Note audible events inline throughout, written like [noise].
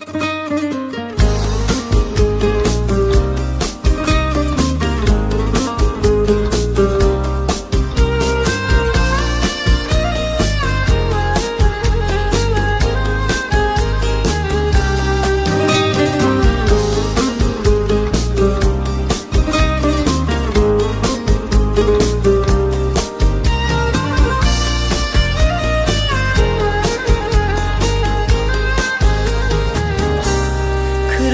you [laughs]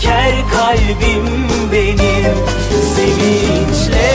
çeker kalbim benim Sevinçle